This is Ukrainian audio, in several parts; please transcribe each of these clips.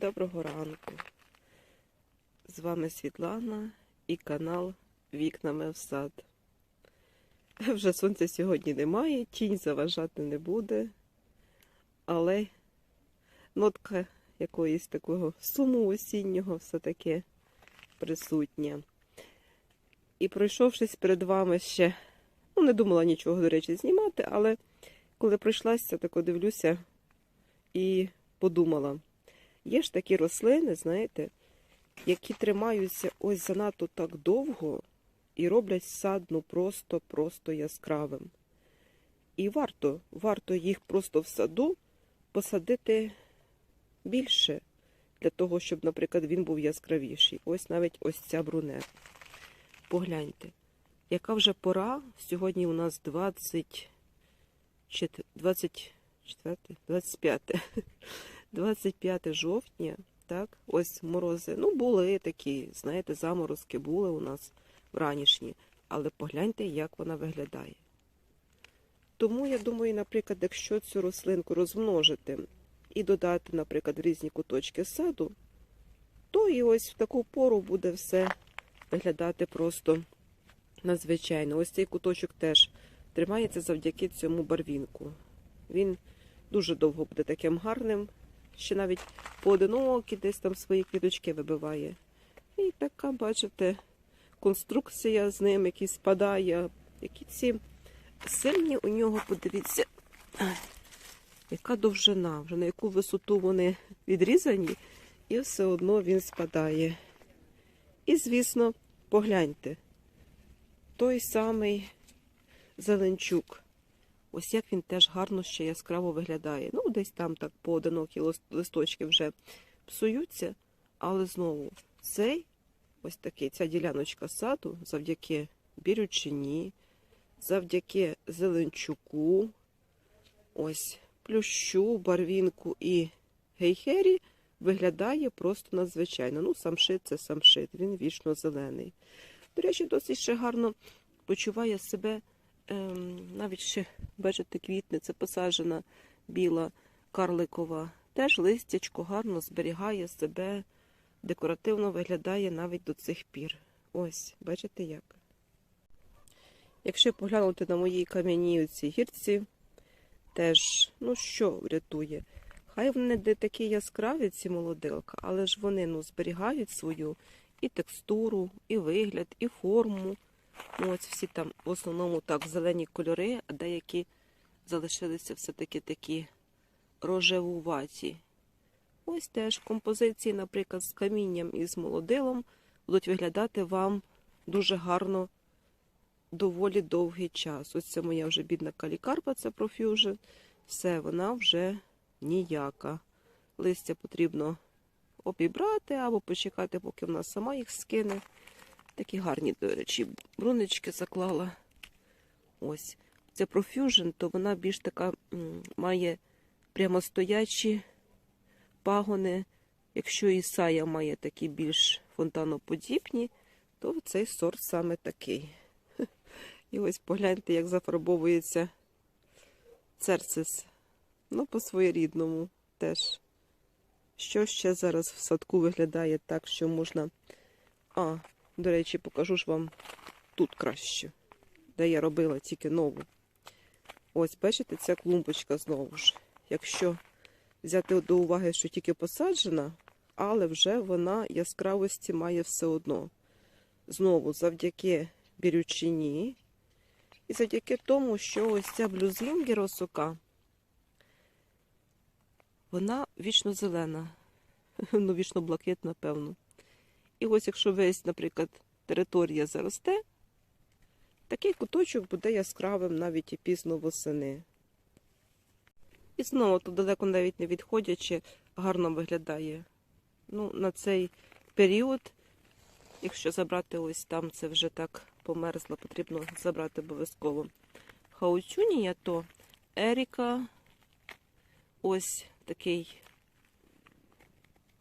Доброго ранку. З вами Світлана і канал Вікнами в сад. Вже сонця сьогодні немає, тінь заважати не буде, але нотка якоїсь такого суму осіннього все-таки присутня. І пройшовшись перед вами ще, ну не думала нічого, до речі, знімати, але коли пройшлася, так дивлюся і подумала. Є ж такі рослини, знаєте, які тримаються ось занадто так довго і роблять сад ну просто-просто яскравим. І варто, варто їх просто в саду посадити більше, для того, щоб, наприклад, він був яскравіший. Ось навіть ось ця брунет. Погляньте, яка вже пора. Сьогодні у нас 20, 24, 25. 25 жовтня, так, ось морози. Ну, були такі, знаєте, заморозки були у нас вранішні, але погляньте, як вона виглядає. Тому я думаю, наприклад, якщо цю рослинку розмножити і додати, наприклад, різні куточки саду, то і ось в таку пору буде все виглядати просто надзвичайно. Ось цей куточок теж тримається завдяки цьому барвінку. Він дуже довго буде таким гарним, ще навіть поодинокі десь там свої квіточки вибиває. І така, бачите, конструкція з ним, який спадає, які ці сильні у нього, подивіться, яка довжина, вже на яку висоту вони відрізані, і все одно він спадає. І, звісно, погляньте, той самий зеленчук. Ось як він теж гарно ще яскраво виглядає. Ну, десь там так поодинокі листочки вже псуються, але знову цей ось такий, ця діляночка саду завдяки бірючині, завдяки зеленчуку, ось плющу, барвінку і гейхері виглядає просто надзвичайно. Ну, самшит це самшит, він вічно зелений. До речі, досить ще гарно почуває себе навіть ще, бачите, квітне, це посаджена біла карликова. Теж листячко гарно зберігає себе, декоративно виглядає навіть до цих пір. Ось, бачите як. Якщо поглянути на моїй кам'яній оцій гірці, теж, ну що врятує? Хай вони не такі яскраві, ці молодилка, але ж вони ну, зберігають свою і текстуру, і вигляд, і форму. Ну, ось всі там в основному так зелені кольори, а деякі залишилися все-таки такі рожевуваті. Ось теж композиції, наприклад, з камінням і з молодилом будуть виглядати вам дуже гарно доволі довгий час. Ось це моя вже бідна калікарпа, це Profusion. Все, вона вже ніяка. Листя потрібно обібрати або почекати, поки вона сама їх скине. Такі гарні, до речі, брунички заклала. Ось. Це Profusion, то вона більш така має прямостоячі пагони. Якщо Ісая має такі більш фонтаноподібні, то цей сорт саме такий. І ось погляньте, як зафарбовується церцис. Ну, по своєрідному теж. Що ще зараз в садку виглядає так, що можна. А, до речі, покажу ж вам тут краще, де я робила тільки нову. Ось, бачите, ця клумбочка знову ж. Якщо взяти до уваги, що тільки посаджена, але вже вона яскравості має все одно. Знову завдяки бірючині. І завдяки тому, що ось ця блюзлінгі росока, вона вічно зелена, ну, вічно блакитна, певно. І ось якщо весь, наприклад, територія заросте, такий куточок буде яскравим навіть і пізно восени. І знову тут далеко навіть не відходячи, гарно виглядає. Ну, на цей період, якщо забрати ось там, це вже так померзло, потрібно забрати обов'язково. Хаучунія, то Еріка, ось такий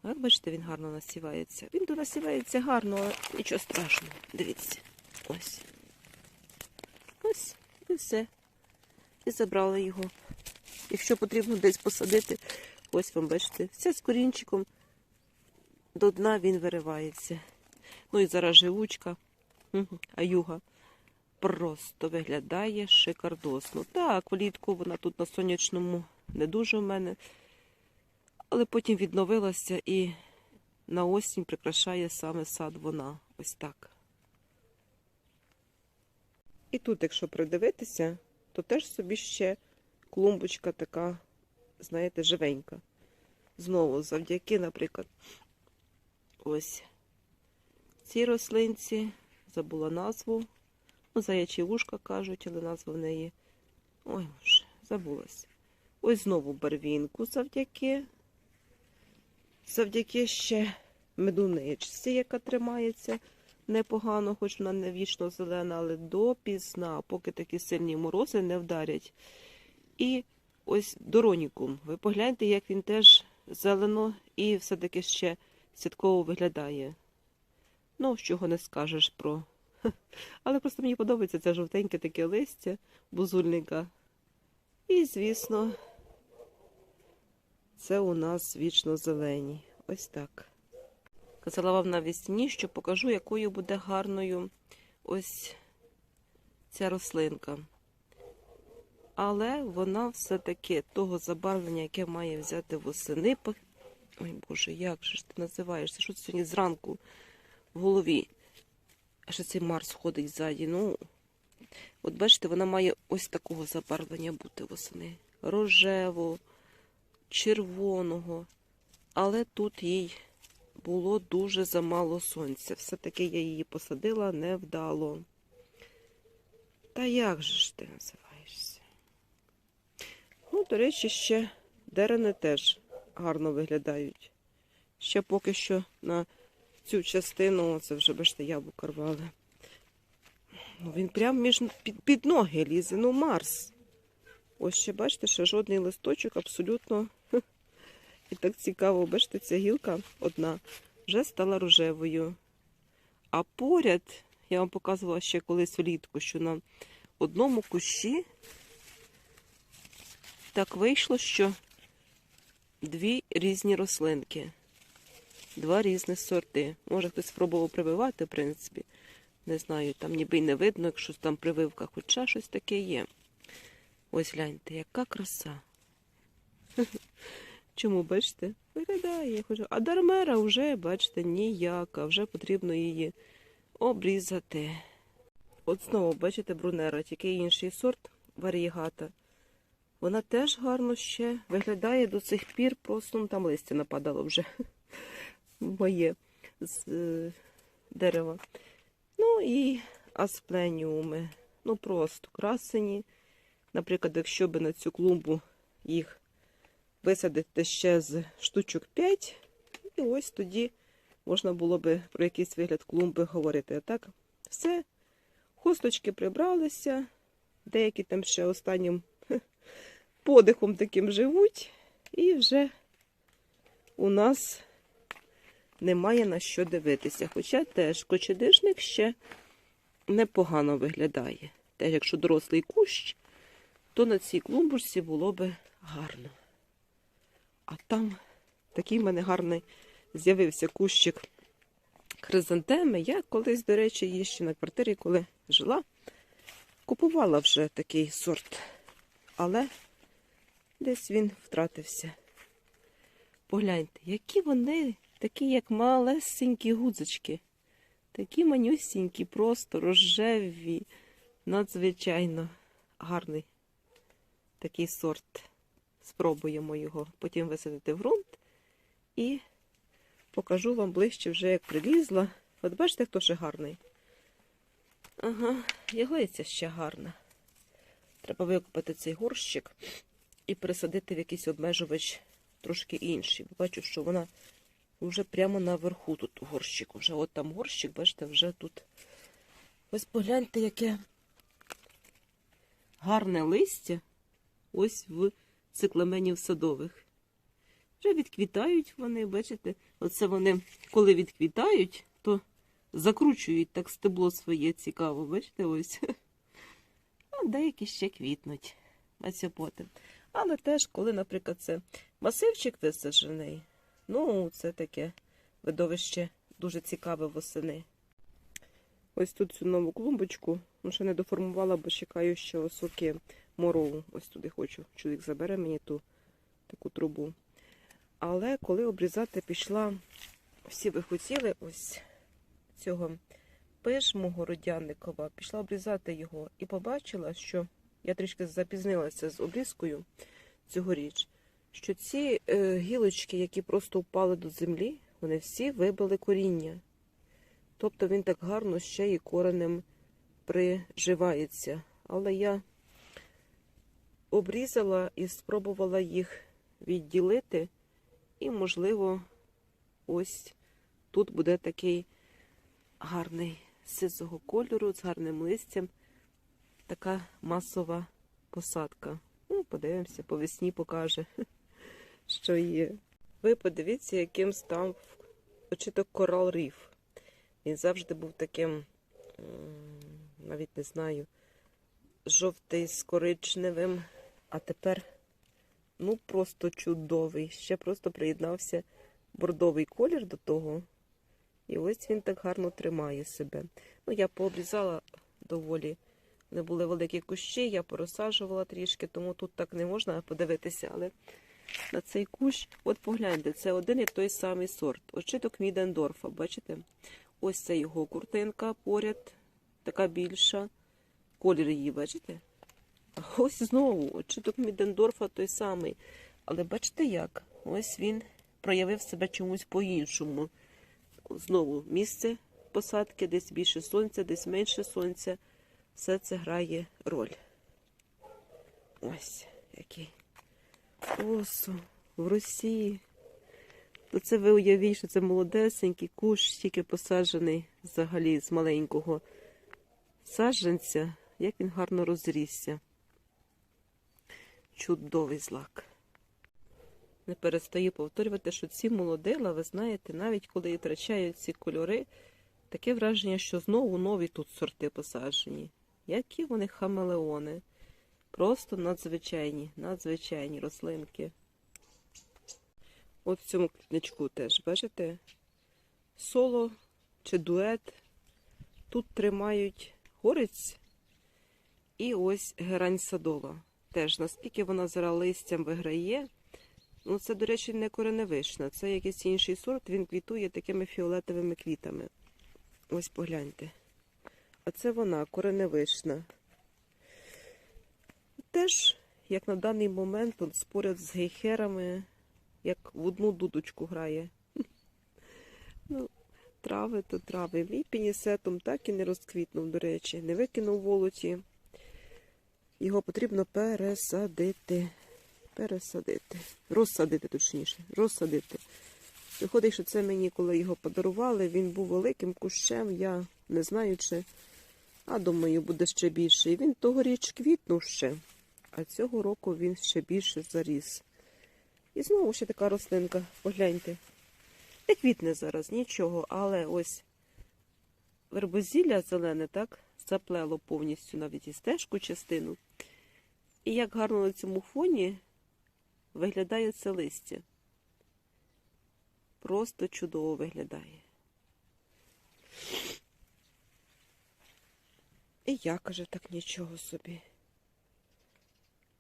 як бачите, він гарно насівається. Він донасівається гарно, але нічого страшного. Дивіться. Ось. Ось. І все. І забрали його. Якщо потрібно десь посадити, ось вам бачите, все з корінчиком до дна він виривається. Ну і зараз живучка, а юга просто виглядає шикардосно. Так, влітку вона тут на сонячному не дуже в мене, але потім відновилася і на осінь прикрашає саме сад вона. Ось так. І тут, якщо придивитися, то теж собі ще клумбочка така, знаєте, живенька. Знову завдяки, наприклад, ось цій рослинці, забула назву. Ну, заячі вушка кажуть, але назва в неї. Ой, вже, забулась. Ось знову барвінку завдяки. Завдяки ще медуничці, яка тримається непогано, хоч вона не вічно зелена, але допізна, поки такі сильні морози не вдарять. І ось доронікум. Ви погляньте, як він теж зелено і все-таки ще святково виглядає. Ну, чого не скажеш про. Але просто мені подобається це жовтеньке таке листя бузульника. І, звісно, це у нас вічно зелені. Ось так. Казала вам навесні, що покажу, якою буде гарною ось ця рослинка. Але вона все-таки того забарвлення, яке має взяти восени. Ой Боже, як же ж ти називаєшся? Що сьогодні зранку в голові? А що цей Марс ходить ззаді? Ну, от бачите, вона має ось такого забарвлення бути восени. Рожевого, червоного. Але тут їй було дуже замало сонця. Все-таки я її посадила невдало. Та як же ж ти називаєшся? Ну, до речі, ще дерени теж гарно виглядають. Ще поки що на цю частину, це вже бачите, яблука рвали. Ну, він прям між під, під ноги лізе, ну Марс. Ось ще бачите, що жодний листочок абсолютно. І так цікаво, бачите, ця гілка одна вже стала рожевою. А поряд, я вам показувала ще колись влітку, що на одному кущі так вийшло, що дві різні рослинки, два різні сорти. Може, хтось спробував прививати, в принципі. Не знаю, там ніби й не видно, якщо там прививка, хоча щось таке є. Ось гляньте, яка краса. Чому, бачите? Виглядає. Хочу. А дармера вже, бачите, ніяка. Вже потрібно її обрізати. От знову, бачите, брунера, тільки інший сорт варігата. Вона теж гарно ще виглядає до цих пір, просто ну, там листя нападало вже моє з е, дерева. Ну і аспленіуми. Ну просто красені. Наприклад, якщо би на цю клумбу їх висадити ще з штучок 5, і ось тоді можна було би про якийсь вигляд клумби говорити. А так, все, хусточки прибралися, деякі там ще останнім подихом таким живуть, і вже у нас немає на що дивитися. Хоча теж кочедишник ще непогано виглядає. Теж, якщо дорослий кущ, то на цій клумбочці було би гарно. А там такий в мене гарний з'явився кущик хризантеми. Я колись, до речі, її ще на квартирі, коли жила, купувала вже такий сорт. Але десь він втратився. Погляньте, які вони такі, як малесенькі гудзочки. Такі манюсінькі, просто рожеві, надзвичайно гарний такий сорт. Спробуємо його потім висадити в ґрунт і покажу вам ближче вже, як прилізла. От бачите, хто ще гарний? Ага, яглиця ще гарна. Треба викупити цей горщик і пересадити в якийсь обмежувач трошки інший. Бачу, що вона вже прямо наверху тут горщик. Вже от там горщик, бачите, вже тут. Ось погляньте, яке гарне листя. Ось в цикламенів садових. Вже відквітають вони, бачите, оце вони, коли відквітають, то закручують так стебло своє цікаво, бачите, ось. А деякі ще квітнуть. Потім. Але теж, коли, наприклад, це масивчик висаджений, ну, це таке видовище дуже цікаве восени. Ось тут цю нову клумбочку, ну ще не доформувала, бо чекаю, що соки морову. Ось туди хочу. Чоловік забере мені ту таку трубу. Але коли обрізати пішла, всі ви хотіли ось цього пижму городянникова, пішла обрізати його і побачила, що я трішки запізнилася з обрізкою цьогоріч, що ці е, гілочки, які просто впали до землі, вони всі вибили коріння. Тобто він так гарно ще і коренем приживається. Але я обрізала і спробувала їх відділити, і, можливо, ось тут буде такий гарний сизого кольору з гарним листям. Така масова посадка. Ну, подивимося, по весні покаже, що є. Ви подивіться, яким став очіток корал ріф. Він завжди був таким, навіть не знаю, жовтий з коричневим, а тепер ну просто чудовий. Ще просто приєднався бордовий колір до того. І ось він так гарно тримає себе. Ну, я пообрізала доволі. Не були великі кущі, я порозсаджувала трішки, тому тут так не можна подивитися. Але на цей кущ, от погляньте, це один і той самий сорт. Очиток Мідендорфа, бачите? Ось це його куртинка поряд, така більша. Колір її, бачите? Ось знову очиток Мідендорфа той самий. Але бачите як? Ось він проявив себе чомусь по-іншому. Знову місце посадки, десь більше сонця, десь менше сонця. Все це грає роль. Ось який. Осо в Росії. То це ви уявіть, що це молодесенький кущ, тільки посаджений взагалі з маленького саджанця, як він гарно розрісся. Чудовий злак. Не перестаю повторювати, що ці молодила, ви знаєте, навіть коли втрачають ці кольори, таке враження, що знову нові тут сорти посаджені. Які вони хамелеони. Просто надзвичайні, надзвичайні рослинки. От в цьому квітничку теж, бачите? Соло чи дует. Тут тримають горець і ось герань садова. Теж, наскільки вона зараз листям виграє. Ну, це, до речі, не кореневишна, це якийсь інший сорт, він квітує такими фіолетовими квітами. Ось погляньте. А це вона, кореневишна. Теж, як на даний момент, он споряд з гейхерами, як в одну дудочку грає. Ну, трави то трави. Мій пінісетом так і не розквітнув, до речі, не викинув волоті. Його потрібно пересадити. Пересадити. Розсадити, точніше. Розсадити. Виходить, що це мені, коли його подарували, він був великим кущем, я не знаю, чи. А думаю, буде ще більше. І він тогоріч квітнув ще, а цього року він ще більше заріс. І знову ще така рослинка, погляньте. Не квітне зараз нічого, але ось вербозілля зелене, так, заплело повністю навіть і стежку частину. І як гарно на цьому фоні виглядає це листя. Просто чудово виглядає. І я, каже, так нічого собі.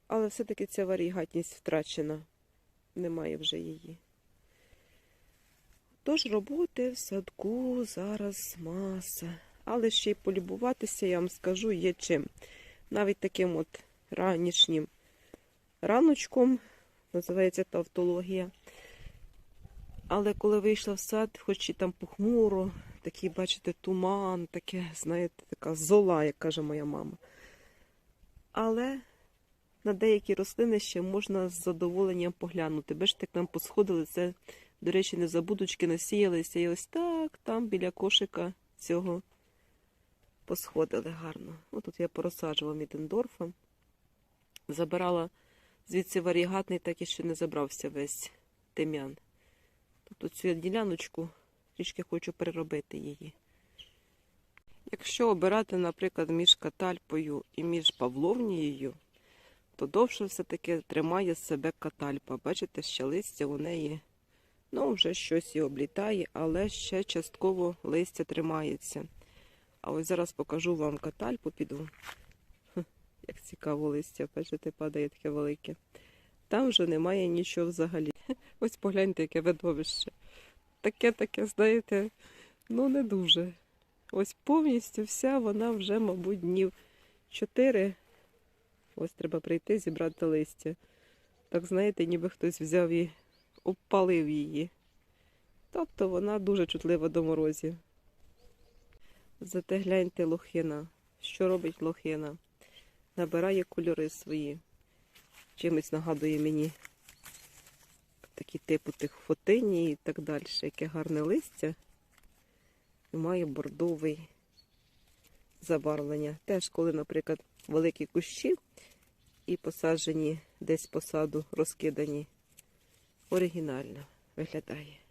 Але все-таки ця варігатність втрачена. Немає вже її. Тож роботи в садку зараз маса. Але ще й полюбуватися, я вам скажу, є чим. Навіть таким от ранішнім раночком, називається тавтологія. Але коли вийшла в сад, хоч і там похмуро, такий, бачите, туман, таке, знаєте, така зола, як каже моя мама. Але на деякі рослини ще можна з задоволенням поглянути. Бачите, як нам посходили, це, до речі, не забудочки насіялися. І ось так, там біля кошика цього посходили гарно. Ось я порозсаджувала Мідендорфа. Забирала звідси варігатний, так і ще не забрався весь тим'ян. Тобто цю діляночку трішки хочу переробити її. Якщо обирати, наприклад, між катальпою і між павловнією, то довше все-таки тримає себе катальпа. Бачите, ще листя у неї Ну, вже щось і облітає, але ще частково листя тримається. А ось зараз покажу вам катальпу, піду. Як цікаво листя, бачите, падає таке велике. Там вже немає нічого взагалі. Ось погляньте, яке видовище. Таке, таке, знаєте, ну не дуже. Ось повністю вся вона вже, мабуть, днів чотири. Ось треба прийти, зібрати листя. Так, знаєте, ніби хтось взяв і обпалив її. Тобто вона дуже чутлива до морозів. Зате гляньте лохина. Що робить лохина? Набирає кольори свої. Чимось нагадує мені такі типу тих фотині і так далі. Яке гарне листя. І має бордовий забарвлення. Теж, коли, наприклад, великі кущі і посаджені десь по саду, розкидані, оригінально виглядає.